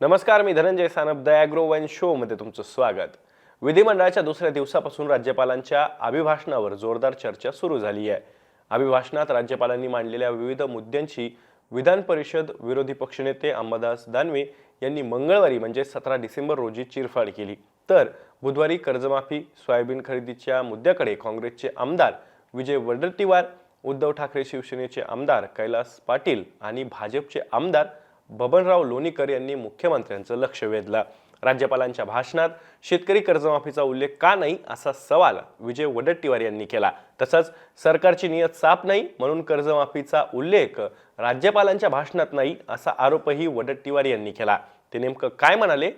नमस्कार मी Dhananjay Sanap the agro one शोमध्ये तुमचं स्वागत. विधिमंडळाच्या दुसऱ्या दिवसापासून राज्यपालांच्या अभिभाषणावर जोरदार चर्चा सुरू झाली आहे. अभिभाषणात राज्यपालांनी मांडलेल्या विविध मुद्द्यांची विधान परिषद विरोधी पक्षनेते अंबादास दानवे यांनी मंगळवारी म्हणजे सतरा डिसेंबर रोजी चिरफाड केली. तर बुधवारी कर्जमाफी सोयाबीन खरेदीच्या मुद्द्याकडे काँग्रेसचे आमदार विजय वडेट्टीवार उद्धव ठाकरे शिवसेनेचे आमदार कैलास पाटील आणि भाजपचे आमदार बबनराव लोणीकर यांनी मुख्यमंत्र्यांचं लक्ष वेधलं. राज्यपालांच्या भाषणात शेतकरी कर्जमाफीचा उल्लेख का नाही? असा सवाल विजय वडट्टीवार यांनी केला. तसंच सरकारची नियत साफ नाही म्हणून कर्जमाफीचा उल्लेख राज्यपालांच्या भाषणात नाही असा आरोपही वडट्टीवार यांनी केला. ते नेमकं काय म्हणाले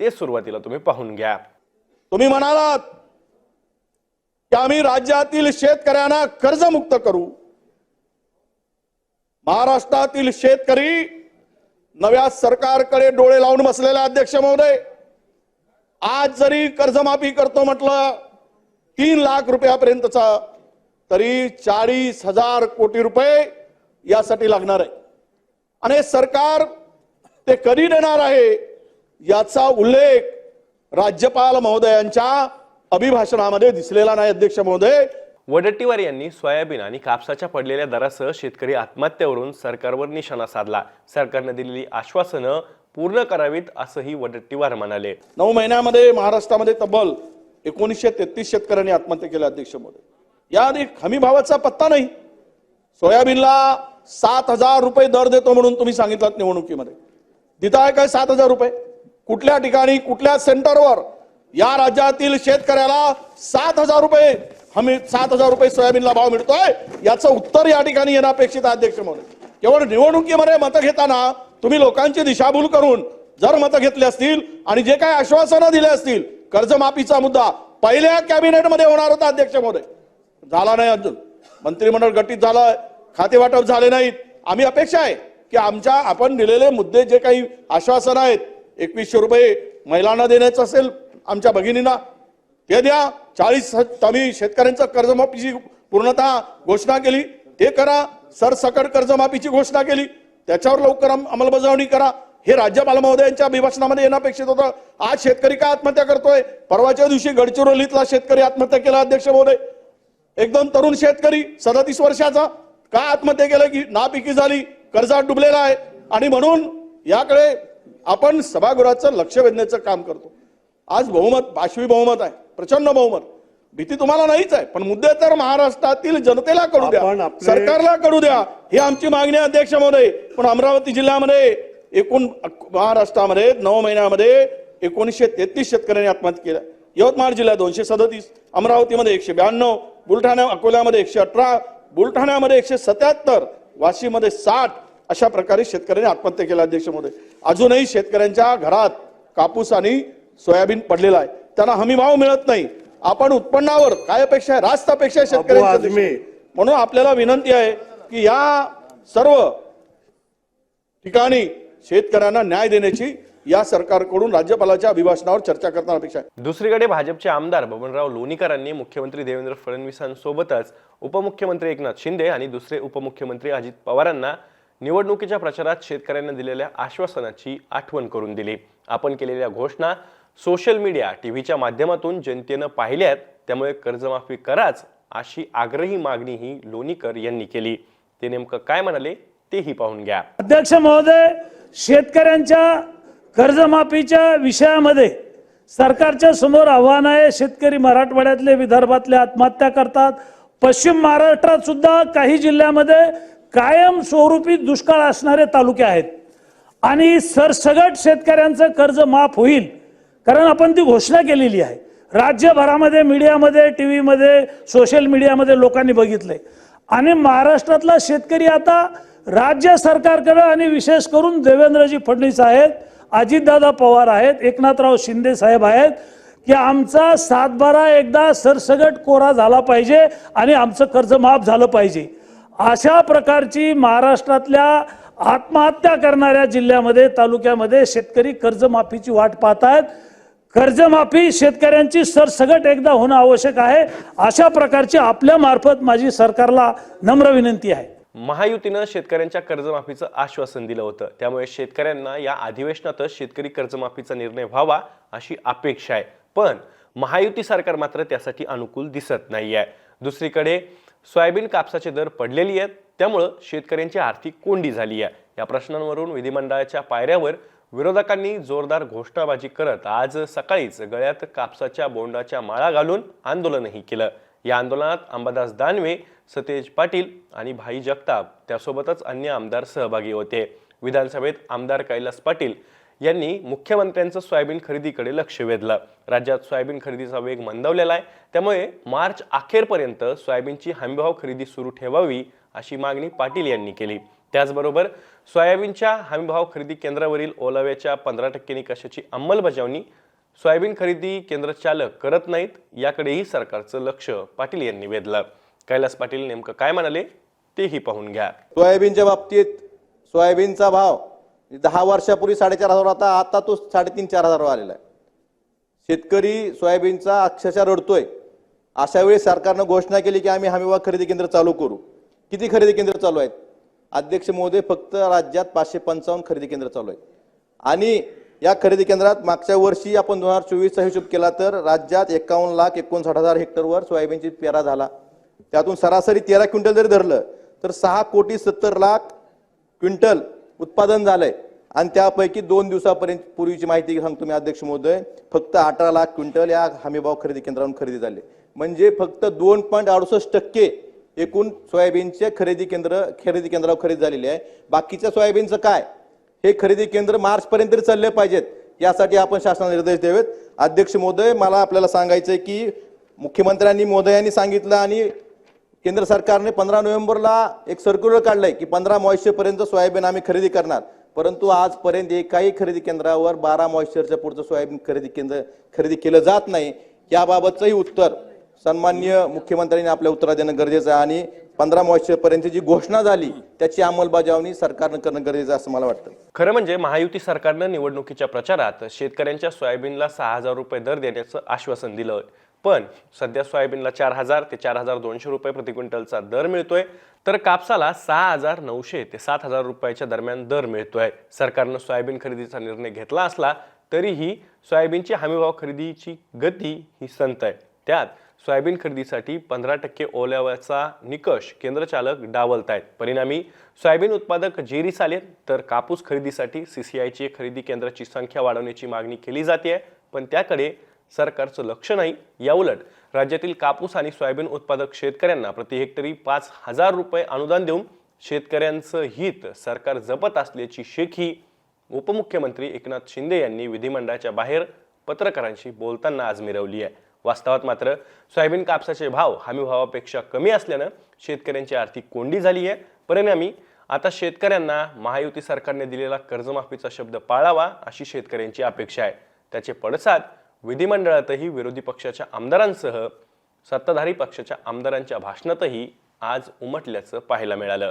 ते सुरुवातीला तुम्ही पाहून घ्या. तुम्ही म्हणालात की आम्ही राज्यातील शेतकऱ्यांना कर्जमुक्त करू. महाराष्ट्रातील शेतकरी नव्या सरकारकडे डोळे लावून बसलेले अध्यक्ष महोदय आज जरी कर्जमाफी करतो म्हटलं तीन लाख रुपयापर्यंतचा तरी चाळीस हजार कोटी रुपये यासाठी लागणार आहे. आणि सरकार ते कधी देणार आहे याचा उल्लेख राज्यपाल महोदयांच्या अभिभाषणामध्ये दिसलेला नाही अध्यक्ष महोदय. वडट्टीवार यांनी सोयाबीन आणि कापसाच्या पडलेल्या दरासह शेतकरी आत्महत्येवरून सरकारवर निशाणा साधला. सरकारने दिलेली आश्वासनं पूर्ण करावीत असंही वडट्टीवार म्हणाले. नऊ महिन्यामध्ये महाराष्ट्रामध्ये तब्बल एकोणीसशे तेहतीस शेतकऱ्यांनी आत्महत्या केल्या अध्यक्ष महोदय या एक हमी भावाचा पत्ता नाही. सोयाबीनला सात हजार रुपये दर देतो म्हणून तुम्ही सांगितलं निवडणुकीमध्ये. देताय काय सात हजार रुपये? कुठल्या ठिकाणी कुठल्या सेंटरवर या राज्यातील शेतकऱ्याला सात हजार रुपये हमी सात हजार रुपये सोयाबीनला भाव मिळतोय. याचं उत्तर या ठिकाणी येणं अपेक्षित आहे अध्यक्ष म्हणून केवळ निवडणुकीमध्ये मतं घेताना तुम्ही लोकांची दिशाभूल करून जर मतं घेतली असतील आणि जे काही आश्वासनं दिले असतील कर्जमाफीचा मुद्दा पहिल्या कॅबिनेटमध्ये होणार होता अध्यक्ष महोदय. झाला नाही अजून. मंत्रिमंडळ गटित झालं खाते वाटप झाले नाहीत. आम्ही अपेक्षा आहे की आमच्या आपण दिलेले मुद्दे जे काही आश्वासन आहेत एकवीसशे रुपये महिलांना देण्याचं असेल आमच्या भगिनींना ते द्या. चाळीस आम्ही शेतकऱ्यांचा कर्जमाफीची पूर्णतः घोषणा केली. ते करा. सरसकट कर्जमाफीची घोषणा केली. त्याच्यावर लवकर अंमलबजावणी करा. हे राज्यपाल महोदयांच्या अभिभाषणामध्ये येणं अपेक्षित होतं. आज शेतकरी काय आत्महत्या करतोय? परवाच्या दिवशी गडचिरोलीतला शेतकरी आत्महत्या केला अध्यक्ष महोदय. एकदम तरुण शेतकरी सदतीस वर्षाचा. काय आत्महत्या केलं की नापिकी झाली? कर्जात डुबलेला आहे. आणि म्हणून याकडे आपण सभागृहाचं लक्ष वेधण्याचं काम करतो. आज बहुमत पाशवी बहुमत आहे. प्रचंड बहुमत. भीती तुम्हाला नाहीच आहे पण मुद्दे तर महाराष्ट्रातील जनतेला कळू द्या सरकारला कळू द्या. ही आमची मागणी आहे अध्यक्ष महोदय पण अमरावती जिल्ह्यामध्ये एकूण महाराष्ट्रामध्ये नऊ महिन्यामध्ये एकोणीसशे तेहतीस शेतकऱ्यांनी आत्महत्या केल्या. यवतमाळ जिल्ह्यात दोनशे सदतीस अमरावतीमध्ये एकशे ब्याण्णव बुलढाणा अकोल्यामध्ये एकशे अठरा बुलढाण्यामध्ये एकशे सत्याहत्तर वाशीमध्ये साठ अशा प्रकारे शेतकऱ्यांनी आत्महत्या केल्या अध्यक्ष महोदय अजूनही शेतकऱ्यांच्या घरात कापूस आणि सोयाबीन पडलेला आहे. त्यांना हमी भाव मिळत नाही आपण उत्पन्नावर काय अपेक्षा आहे रास्त अपेक्षा आहे शेतकऱ्यांच्या आझमी. दिवशी. म्हणून आपल्याला विनंती आहे की या सर्व ठिकाणी शेतकऱ्यांना न्याय देण्याची या सरकारकडून राज्यपालाच्या अभिभाषणावर चर्चा करताना अपेक्षा आहे दुसरीकडे भाजपचे आमदार बबनराव लोणीकरांनी मुख्यमंत्री देवेंद्र फडणवीसांसोबतच उपमुख्यमंत्री एकनाथ शिंदे आणि दुसरे उपमुख्यमंत्री अजित पवारांना निवडणुकीच्या प्रचारात शेतकऱ्यांना दिलेल्या आश्वासनाची आठवण करून दिली आपण केलेल्या घोषणा सोशल मीडिया टीव्हीच्या माध्यमातून जनतेनं पाहिल्यात त्यामुळे कर्जमाफी कराच अशी आग्रही मागणी ही लोणीकर यांनी केली. ते नेमकं काय म्हणाले तेही पाहून घ्या. अध्यक्ष महोदय शेतकऱ्यांच्या कर्जमाफीच्या विषयामध्ये सरकारच्या समोर आव्हान आहे. शेतकरी मराठवाड्यातले विदर्भातले आत्महत्या करतात. पश्चिम महाराष्ट्रात सुद्धा काही जिल्ह्यामध्ये कायम स्वरूपी दुष्काळ असणारे तालुके आहेत. आणि सरसगट शेतकऱ्यांचं कर्ज माफ होईल कारण आपण ती घोषणा केलेली आहे. राज्यभरामध्ये मीडियामध्ये टी व्हीमध्ये सोशल मीडियामध्ये लोकांनी बघितलंय. आणि महाराष्ट्रातला शेतकरी आता राज्य सरकारकडं आणि विशेष करून देवेंद्रजी फडणवीस आहेत अजितदादा पवार आहेत एकनाथराव शिंदे साहेब आहेत की आमचा सातबारा एकदा सरसगट कोरा झाला पाहिजे आणि आमचं कर्ज माफ झालं पाहिजे. अशा प्रकारची महाराष्ट्रातल्या आत्महत्या करणाऱ्या जिल्ह्यामध्ये तालुक्यामध्ये शेतकरी कर्जमाफीची वाट पाहत आहेत कर्जमाफी शेतकऱ्यांची सरसगट एकदा होणं आवश्यक आहे. अशा प्रकारची आपल्या मार्फत माझी सरकारला नम्र विनंती आहे. महायुतीनं शेतकऱ्यांच्या कर्जमाफीचं आश्वासन दिलं होतं. त्यामुळे शेतकऱ्यांना या अधिवेशनातच शेतकरी कर्जमाफीचा निर्णय व्हावा अशी अपेक्षा आहे. पण महायुती सरकार मात्र त्यासाठी अनुकूल दिसत नाही आहे दुसरीकडे सोयाबीन कापसाचे दर पडलेली आहेत. त्यामुळं शेतकऱ्यांची आर्थिक कोंडी झाली आहे या प्रश्नांवरून विधिमंडळाच्या पायऱ्यावर विरोधकांनी जोरदार घोषणाबाजी करत आज सकाळीच गळ्यात कापसाच्या बोंडाच्या माळा घालून आंदोलनही केलं. या आंदोलनात अंबादास दानवे सतेज पाटील आणि भाई जगताप त्यासोबतच अन्य आमदार सहभागी होते. विधानसभेत आमदार कैलास पाटील यांनी मुख्यमंत्र्यांचं सोयाबीन खरेदीकडे लक्ष वेधलं. राज्यात सोयाबीन खरेदीचा वेग मंदावलेला आहे. त्यामुळे मार्च अखेरपर्यंत सोयाबीनची हमीभाव खरेदी सुरू ठेवावी अशी मागणी पाटील यांनी केली. त्याचबरोबर सोयाबीनच्या हमीभाव खरेदी केंद्रावरील ओलाव्याच्या पंधरा टक्के निकषाची अंमलबजावणी सोयाबीन खरेदी केंद्र चालक करत नाहीत याकडेही सरकारचं लक्ष पाटील यांनी वेधलं. कैलास पाटील नेमकं काय म्हणाले तेही पाहून घ्या. सोयाबीनच्या बाबतीत सोयाबीनचा भाव दहा वर्षापूर्वी साडेचार हजार होता आता तो साडेतीन चार हजारवर आलेला आहे. शेतकरी सोयाबीनचा अक्षरशः रडतोय. अशा वेळी सरकारनं घोषणा केली की आम्ही हमीभाव खरेदी केंद्र चालू करू. किती खरेदी केंद्र चालू आहेत? अध्यक्ष महोदय फक्त राज्यात पाचशे पंचावन्न खरेदी केंद्र चालू आहे आणि या खरेदी केंद्रात मागच्या वर्षी आपण दोन हजार चोवीसचा हिशोब केला तर राज्यात एकावन्न लाख एकोणसाठ हजार हेक्टरवर सोयाबीनची पेरा झाला. त्यातून सरासरी तेरा क्विंटल जरी धरलं तर सहा कोटी सत्तर लाख क्विंटल उत्पादन झालंय. आणि त्यापैकी दोन दिवसापर्यंत पूर्वीची माहिती सांगतो मी अध्यक्ष महोदय फक्त अठरा लाख क्विंटल या हमीभाव खरेदी केंद्रावरून खरेदी झाले. म्हणजे फक्त दोन पॉईंट अडुसष्ट टक्के एकूण सोयाबीनचे खरेदी केंद्र खरेदी केंद्रावर खरेदी झालेली आहे. बाकीच्या सोयाबीनचं काय? हे खरेदी केंद्र मार्चपर्यंत तरी चालले पाहिजेत. यासाठी आपण शासनाला निर्देश द्यावेत अध्यक्ष महोदय मला आपल्याला सांगायचं आहे की मुख्यमंत्र्यांनी महोदयांनी सांगितलं आणि केंद्र सरकारने पंधरा नोव्हेंबरला एक सर्क्युलर काढलंय की पंधरा मॉइश्चरपर्यंत सोयाबीन आम्ही खरेदी करणार. परंतु आजपर्यंत एकाही खरेदी केंद्रावर बारा मॉइश्चरच्या पुढचं सोयाबीन खरेदी केंद्र खरेदी केलं जात नाही. याबाबतचंही उत्तर सन्मान्य मुख्यमंत्र्यांनी आपल्या उत्तरात देणं गरजेचं आहे आणि पंधरा मॉइश्चर पर्यंत जी घोषणा झाली त्याची अंमलबजावणी सरकारनं करणं गरजेचं असं मला वाटतं. खरं म्हणजे महायुती सरकारनं निवडणुकीच्या प्रचारात शेतकऱ्यांच्या सोयाबीनला सहा हजार रुपये दर देण्याचं आश्वासन दिलं पण सध्या सोयाबीनला चार हजार ते चार हजार दोनशे रुपये प्रति क्विंटलचा दर मिळतोय. तर कापसाला सहा हजार नऊशे ते सात हजार रुपयाच्या दरम्यान दर मिळतोय. सरकारनं सोयाबीन खरेदीचा निर्णय घेतला असला तरीही सोयाबीनची हमीभाव खरेदीची गती ही संत आहे. त्यात सोयाबीन खरेदीसाठी पंधरा टक्के ओल्याव्याचा निकष केंद्रचालक डावलत आहेत परिणामी सोयाबीन उत्पादक जेरीस आलेत तर कापूस खरेदीसाठी सी सी आयची खरेदी केंद्राची संख्या वाढवण्याची मागणी केली जाते पण त्याकडे सरकारचं लक्ष नाही याउलट राज्यातील कापूस आणि सोयाबीन उत्पादक शेतकऱ्यांना प्रति हेक्टरी पाच हजार रुपये अनुदान देऊन शेतकऱ्यांचं हित सरकार जपत असल्याची शेखी उपमुख्यमंत्री एकनाथ शिंदे यांनी विधिमंडळाच्या बाहेर पत्रकारांशी बोलताना आज मिरवली आहे. वास्तवात मात्र सोयाबीन कापसाचे भाव हमी भावापेक्षा कमी असल्यानं शेतकऱ्यांची आर्थिक कोंडी झाली आहे. परिणामी आता शेतकऱ्यांना महायुती सरकारने दिलेला कर्जमाफीचा शब्द पाळावा अशी शेतकऱ्यांची अपेक्षा आहे. त्याचे पडसाद विधिमंडळातही विरोधी पक्षाच्या आमदारांसह सत्ताधारी पक्षाच्या आमदारांच्या भाषणातही आज उमटल्याचं पाहायला मिळालं.